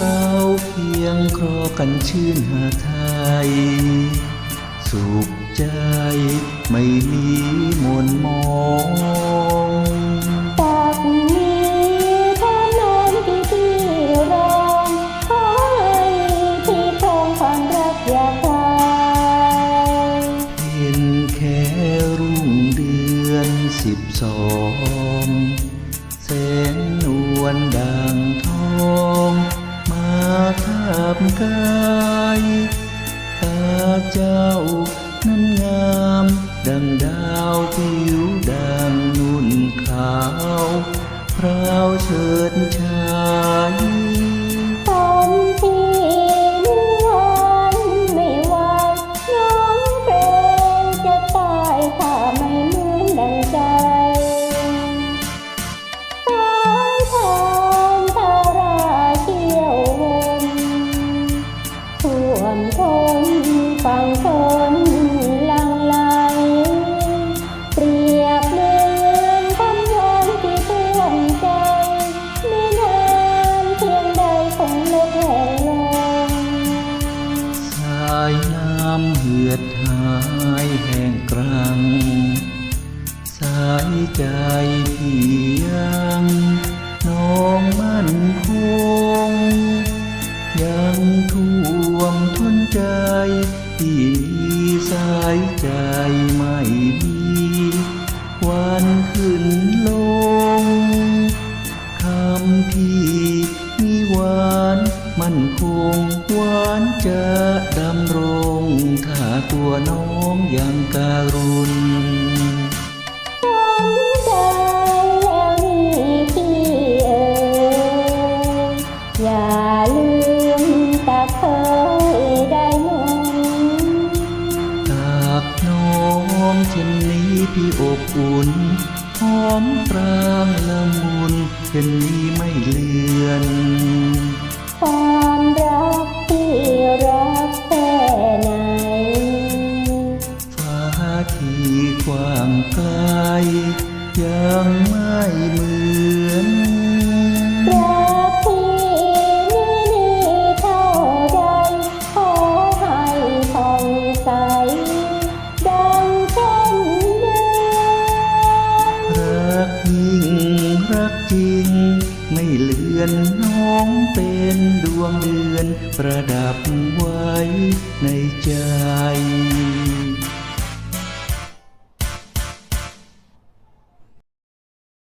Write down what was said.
เราเพียงครอกันชื่นหาไทย สุขใจไม่มีมายตาเจ้านั้นงาม ดังดาวผิวดังนุ่นขาวพราวเฉิดชาย ท่วมทนฟังทนลังไหลเปรียบเหมือนคำย้อนที่ท่วมใจไม่นานเพียงใดคงลดแห่งลงสายน้ำเหือดหายแห้งกรังสายใจพี่ย มั่นคงหวานจะดำรงถ้าตัวน้องยังการุณใจแล้วนี่พี่เอ๋ยอย่าลืมตาเคยได้มนตากน้องเช่นนี้พี่อบอุ่นหอมปรางละมุนเช่นนี้ไม่เลือน น้องเป็นดวงเดือนประดับไว้ในใจ